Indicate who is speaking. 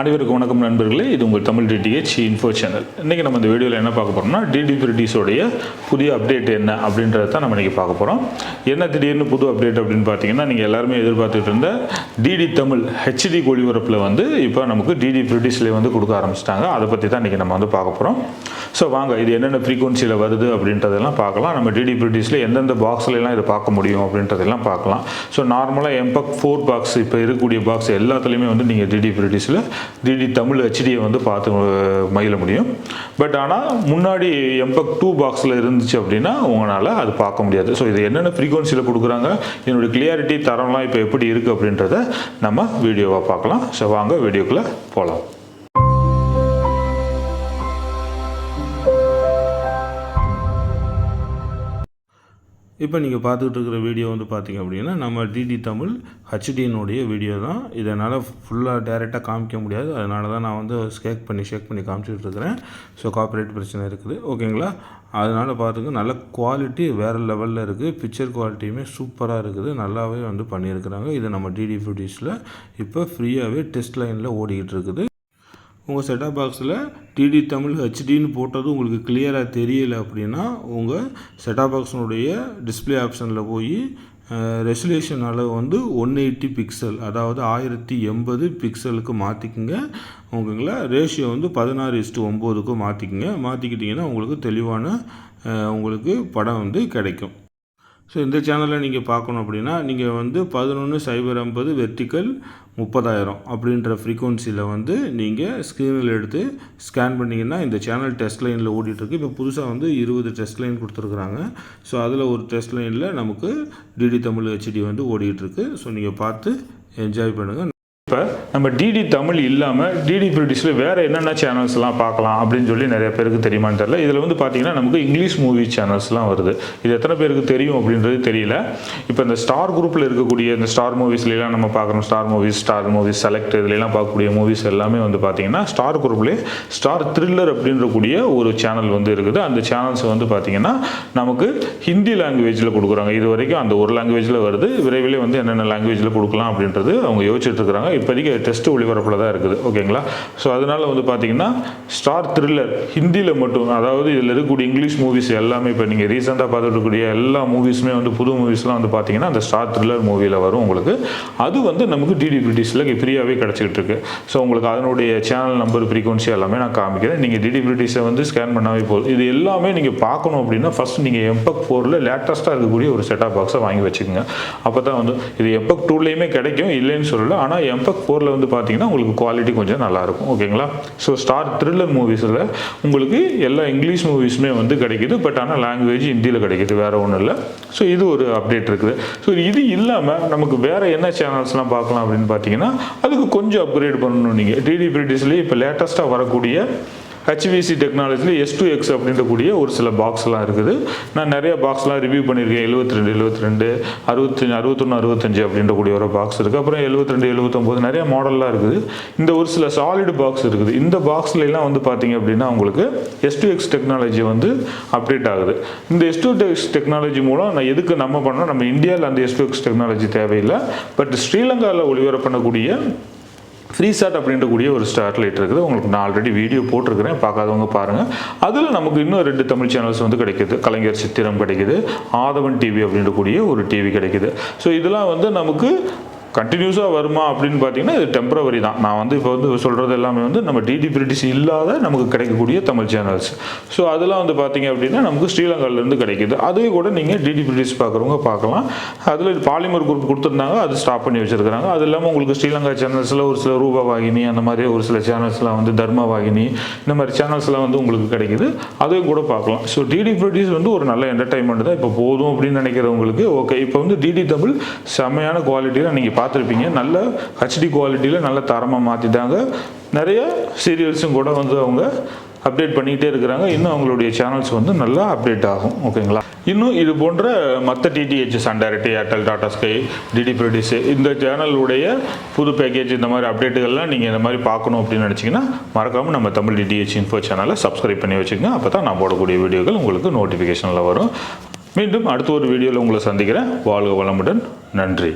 Speaker 1: அனைவருக்கும் வணக்கம் நண்பர்களே. இது உங்கள் தமிழ் டிடிஹெச் இன்ஃபோ சேனல் இன்றைக்கி நம்ம இந்த வீடியோவில் என்ன பார்க்க போகிறோம்னா டிடி பிரிட்டிஸோடைய புதிய அப்டேட் என்ன அப்படின்றத தான் நம்ம இன்றைக்கி பார்க்க போகிறோம் என்ன திடீர்னு புது அப்டேட் அப்படின்னு பார்த்தீங்கன்னா நீங்கள் எல்லாருமே எதிர்பார்த்துட்டு இருந்த டிடி தமிழ் ஹெச்டி ஒளிபரப்பில் வந்து இப்போ நமக்கு டிடி பிரிட்டிஷ்லேயே வந்து கொடுக்க ஆரம்பிச்சிட்டாங்க. அதை பற்றி தான் இன்றைக்கி நம்ம வந்து பார்க்க போகிறோம் ஸோ வாங்க இது என்னென்ன ஃப்ரீக்குவன்சியில் வருது அப்படின்றதெல்லாம் பார்க்கலாம். நம்ம டிடி பிரிட்டிஷில் எந்தெந்த பாக்ஸ்லாம் இதை பார்க்க முடியும் அப்படின்றதெல்லாம் பார்க்கலாம். ஸோ நார்மலாக எம்பக் ஃபோர் பாக்ஸ் இப்போ இருக்கக்கூடிய பாக்ஸ் எல்லாத்துலேயுமே வந்து நீங்கள் டிடி பிரிட்டிஷில் டிடி தமிழ் ஹெச்டியை வந்து பார்த்து மகிழ முடியும். பட் ஆனால் முன்னாடி எம்பக் டூ பாக்ஸில் இருந்துச்சு அப்படின்னா உங்களால் அது பார்க்க முடியாது. ஸோ இது என்னென்ன ஃப்ரீக்வன்சியில் கொடுக்குறாங்க என்னுடைய கிளியாரிட்டி தரம்லாம் இப்போ எப்படி இருக்குது அப்படின்றத நம்ம வீடியோவாக பார்க்கலாம். ஸோ வாங்க வீடியோக்குள்ளே போகலாம் இப்போ நீங்கள் பார்த்துக்கிட்டு இருக்கிற வீடியோ வந்து பார்த்தீங்க அப்படின்னா நம்ம டிடி தமிழ் ஹச்டியினுடைய வீடியோ தான். இதனால் ஃபுல்லாக டேரெக்டாக காமிக்க முடியாது. அதனால தான் நான் வந்து ஸ்கேக் பண்ணி ஷேக் பண்ணி காமிச்சிட்டு இருக்கிறேன். ஸோ காப்பரேட் பிரச்சனை இருக்குது. ஓகேங்களா அதனால் பார்த்துங்க நல்ல குவாலிட்டி வேறு லெவலில் இருக்குது பிக்சர் குவாலிட்டியுமே சூப்பராக இருக்குது. நல்லாவே வந்து பண்ணியிருக்கிறாங்க. இது நம்ம டிடி ஃபுட்டீஸில் இப்போ ஃப்ரீயாகவே டெஸ்ட் லைனில் ஓடிக்கிட்டு இருக்குது. உங்கள் செட்டாப் பாக்ஸில் டிடி தமிழ் ஹெச்டின்னு போட்டது உங்களுக்கு கிளியராக தெரியல அப்படின்னா உங்கள் செட்டாப் பாக்ஸினுடைய டிஸ்ப்ளே ஆப்ஷனில் போய் ரெசுலேஷன் அளவு வந்து ஒன் எயிட்டி பிக்சல் அதாவது ஆயிரத்தி எண்பது பிக்சலுக்கு மாற்றிக்குங்க உங்களுங்களா ரேஷியோ வந்து பதினாறு இஸ்ட்டு ஒம்போதுக்கு மாற்றிக்குங்க மாற்றிக்கிட்டிங்கன்னா உங்களுக்கு தெளிவான உங்களுக்கு படம் வந்து கிடைக்கும். ஸோ இந்த சேனலில் நீங்கள் பார்க்கணும் அப்படின்னா நீங்கள் வந்து பதினொன்று சைபர் ஐம்பது வெர்டிக்கல் முப்பதாயிரம் அப்படின்ற ஃப்ரீக்குவன்சியில் வந்து நீங்கள் ஸ்க்ரீனில் எடுத்து ஸ்கேன் பண்ணிங்கன்னா இந்த சேனல் டெஸ்ட் லைனில் ஓடிட்டுருக்கு. இப்போ புதுசாக வந்து இருபது டெஸ்ட் லைன் கொடுத்துருக்குறாங்க. ஸோ அதில் ஒரு டெஸ்ட் லைனில் நமக்கு டிடி தமிழ் ஹெச்டி வந்து ஓடிட்டுருக்கு. ஸோ நீங்கள் பார்த்து என்ஜாய் பண்ணுங்கள் இப்போ நம்ம டிடி தமிழ் இல்லாமல் டிடி பிரிட்டிஷில் வேறு என்னென்ன சேனல்ஸ்லாம் பார்க்கலாம் அப்படின்னு சொல்லி நிறைய பேருக்கு தெரியுமான்னு தெரியல. இதில் வந்து பார்த்தீங்கன்னா நமக்கு இங்கிலீஷ் மூவி சேனல்ஸ்லாம் வருது. இது எத்தனை பேருக்கு தெரியும் அப்படின்றது தெரியல. இப்போ இந்த ஸ்டார் குரூப்பில் இருக்கக்கூடிய இந்த ஸ்டார் மூவிஸ்லாம் நம்ம பார்க்குறோம் Star Movies Star Movies select இதுலலாம் பார்க்கக்கூடிய மூவிஸ் எல்லாமே வந்து பார்த்தீங்கன்னா ஸ்டார் குரூப்லேயே ஸ்டார் த்ரில்லர் அப்படின்றக்கூடிய ஒரு சேனல் வந்து இருக்குது. அந்த சேனல்ஸ் வந்து பார்த்திங்கன்னா நமக்கு ஹிந்தி லாங்குவேஜில் கொடுக்குறாங்க. இது வரைக்கும் அந்த ஒரு லாங்குவேஜில் வருது. விரைவில் வந்து என்னென்ன லாங்குவேஜில் கொடுக்கலாம் அப்படின்றது அவங்க யோசிச்சுட்டு இருக்கிறாங்க. இப்போதைக்கு டெஸ்ட் ஒளிபரப்பில் தான் இருக்குது. ஓகேங்களா ஸோ அதனால் வந்து பார்த்தீங்கன்னா ஸ்டார் த்ரில்லர் ஹிந்தியில் மட்டும் அதாவது இதில் இருக்கக்கூடிய இங்கிலீஷ் மூவிஸ் எல்லாமே இப்போ நீங்கள் ரீசெண்டாக பார்த்துட்டு எல்லா மூவிஸுமே வந்து புது மூவிஸ்லாம் வந்து பார்த்தீங்கன்னா அந்த ஸ்டார் த்ரில்லர் மூவியில் வரும் உங்களுக்கு. அது வந்து நமக்கு டிடி பிரிட்டிஷில் ஃப்ரீயாகவே கிடச்சிக்கிட்டு இருக்கு ஸோ உங்களுக்கு அதனுடைய சேனல் நம்பர் ஃப்ரீக்வன்சி எல்லாமே நான் காமிக்கிறேன். நீங்கள் டிடி பிரிட்டிஷை வந்து ஸ்கேன் பண்ணாவே போதும். இது எல்லாமே நீங்கள் பார்க்கணும் அப்படின்னா ஃபஸ்ட் நீங்கள் எம்பக் ஃபோரில் லேட்டஸ்ட்டாக இருக்கக்கூடிய ஒரு செட்டாப் பாக்ஸை வாங்கி வச்சுக்கோங்க. அப்போ தான் வந்து இது எம்பக் டூலேயுமே கிடைக்கும் இல்லைன்னு சொல்லலை. ஆனால் எம்பக் ஃபோரில் வந்து பார்த்தீங்கன்னா உங்களுக்கு குவாலிட்டி கொஞ்சம் நல்லாயிருக்கும். ஓகேங்களா? ஸோ ஸ்டார் த்ரில்லர் மூவிஸில் உங்களுக்கு எல்லா இங்கிலீஷ் மூவிஸுமே வந்து கிடைக்குது. பட் ஆனால் லாங்குவேஜ் ஹிந்தியில் கிடைக்கிது. வேறு ஒன்றும் இல்லை. ஸோ இது ஒரு அப்டேட் இருக்குது. ஸோ இது இல்லாமல் நமக்கு வேறு என்ன சேனல்ஸ்லாம் பார்க்கலாம் அப்படின்னு பார்த்தீங்கன்னா அதுக்கு கொஞ்சம் அப்கிரேட் பண்ணணும் நீங்கள் டிடி பிரிட்டிஷ்லேயே இப்போ லேட்டஸ்ட்டாக வரக்கூடிய ஹெச்விசி டெக்னாலஜியில் எஸ் டூ எக்ஸ் அப்படின்றக்கூடிய ஒரு சில பாக்ஸ்லாம் இருக்குது. நான் நிறைய பாக்ஸ்லாம் ரிவ்யூ பண்ணியிருக்கேன். எழுபத்தி ரெண்டு எழுபத்தி ரெண்டு அறுபத்தஞ்சு அறுபத்தொன்று அறுபத்தஞ்சு அப்படின்றக்கூடிய ஒரு பாக்ஸ் இருக்குது அப்புறம் எழுபத்தி ரெண்டு எழுபத்தொம்போது நிறைய மாடல்லாம் இருக்குது. இந்த ஒரு சில சாலிடு பாக்ஸ் இருக்குது. இந்த பாக்ஸ்லாம் வந்து பார்த்தீங்க அப்படின்னா உங்களுக்கு எஸ் டூ எக்ஸ் டெக்னாலஜி வந்து அப்டேட் ஆகுது. இந்த எஸ் டூ எக்ஸ் டெக்னாலஜி மூலம் நான் எதுக்கு நம்ம பண்ணோம் நம்ம இந்தியாவில் அந்த எஸ் டூ எக்ஸ் டெக்னாலஜி தேவையில்லை. பட் ஸ்ரீலங்காவில் ஒளிபரப்பு ஃப்ரீசாட் அப்படின்ற அப்படின்றக்கூடிய ஒரு ஸ்டாட்லைட் இருக்குது. உங்களுக்கு நான் ஆல்ரெடி வீடியோ போட்டிருக்கிறேன். பார்க்காதவங்க பாருங்கள் அதில் நமக்கு இன்னும் ரெண்டு தமிழ் சேனல்ஸ் வந்து கிடைக்குது. கலைஞர் சித்திரம் கிடைக்குது. ஆதவன் டிவி அப்படின்ற கூடிய ஒரு டிவி கிடைக்குது. ஸோ இதெல்லாம் வந்து நமக்கு கண்டினியூஸாக வருமா அப்படின்னு பார்த்தீங்கன்னா இது டெம்பரவரி தான். நான் வந்து இப்போ வந்து சொல்கிறது எல்லாமே வந்து நம்ம டிடி பிரிட்டிஷ் இல்லாத நமக்கு கிடைக்கக்கூடிய தமிழ் சேனல்ஸ் ஸோ அதெல்லாம் வந்து பார்த்தீங்க அப்படின்னா நமக்கு ஸ்ரீலங்காவிலேருந்து கிடைக்கிது. அதையும் கூட நீங்கள் டிடி பிரிட்டிஷ் பார்க்குறவங்க பார்க்கலாம். அதில் பாலிமர் குரூப் கொடுத்துருந்தாங்க அது ஸ்டாப் பண்ணி வச்சுருக்கிறாங்க. அது இல்லாமல் உங்களுக்கு ஸ்ரீலங்கா சேனல்ஸில் ஒரு சில ரூபா வாகினி அந்த மாதிரி ஒரு சில சேனல்ஸ்லாம் வந்து தர்ம வாகினி இந்த மாதிரி சேனல்ஸ்லாம் வந்து உங்களுக்கு கிடைக்குது. அதையும் கூட பார்க்கலாம். ஸோ டிடி பிரிட்டிஷ் வந்து ஒரு நல்ல என்டர்டைன்மெண்ட் தான். இப்போ போதும் அப்படின்னு நினைக்கிறவங்களுக்கு ஓகே இப்போ வந்து டிடி தமிழ் செம்மையான குவாலிட்டியில் நீங்கள் பார்த்துருப்பீங்க. நல்ல ஹெச்டி குவாலிட்டியில் நல்ல தரமாக மாற்றிட்டாங்க நிறைய சீரியல்ஸும் கூட வந்து அவங்க அப்டேட் பண்ணிக்கிட்டே இருக்கிறாங்க. இன்னும் அவங்களுடைய சேனல்ஸ் வந்து நல்லா அப்டேட் ஆகும். ஓகேங்களா? இன்னும் இது போன்ற மற்ற DTH Sun Direct Airtel Tata Sky DD produce இந்த சேனலுடைய புது பேக்கேஜ் இந்த மாதிரி அப்டேட்டுகள்லாம் நீங்கள் இந்த மாதிரி பார்க்கணும் அப்படின்னு நினச்சிங்கன்னா மறக்காமல் நம்ம தமிழ் டிடிஹெச் இன்ஃபோ சேனலை சப்ஸ்கிரைப் பண்ணி வச்சுக்கோங்க. அப்போ தான் நான் போடக்கூடிய வீடியோக்கள் உங்களுக்கு நோட்டிஃபிகேஷனில் வரும். மீண்டும் அடுத்த ஒரு வீடியோவில் உங்களை சந்திக்கிறேன். வாழ்க வளமுடன். நன்றி.